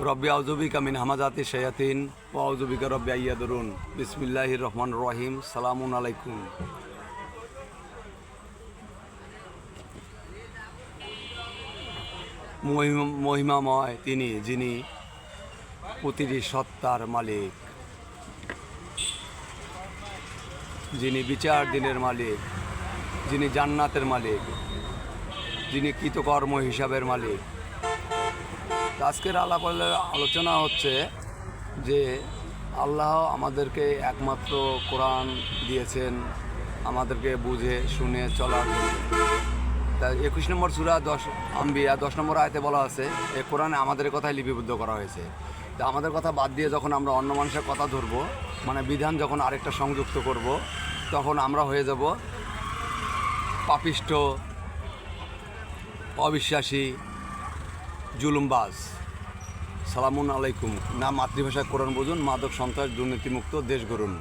রব্বি আউজুবিকা মিন হামাজাতি শায়াতিন ও আউজুবিকা রব্বি আইয়াদরুন বিসমিল্লাহির রহমান রহিম। সালামুন আলাইকুম। মহিমা- মহিমাময় তিনি, যিনি প্রতিটি সত্তার মালিক। যিনি বিচার দিনের মালিক, যিনি জান্নাতের মালিক, যিনি কৃতকর্ম হিসাবের মালিক। আজকের আলাপ আলোচনা হচ্ছে যে আল্লাহ আমাদেরকে একমাত্র কোরআন দিয়েছেন, আমাদেরকে বুঝে, শুনে, চলার তা একুশ নম্বর সুরা দশ আম্বিয়া, দশ নম্বর আয়তে বলা আছে, এ কোরআনে আমাদের কথাই লিপিবদ্ধ করা হয়েছে। তা আমাদের কথা বাদ দিয়ে যখন আমরা অন্য মানুষের কথা ধরবো মানে বিধান যখন আরেকটা সংযুক্ত করব, তখন আমরা হয়ে যাব পাপিষ্ঠ, অবিশ্বাসী জুলুমবাজ। সালামুন আলাইকুম। না মাতৃভাষায় কোরআন বুঝুন মাদক সন্ত্রাস দুর্নীতিমুক্ত দেশ গড়ুন।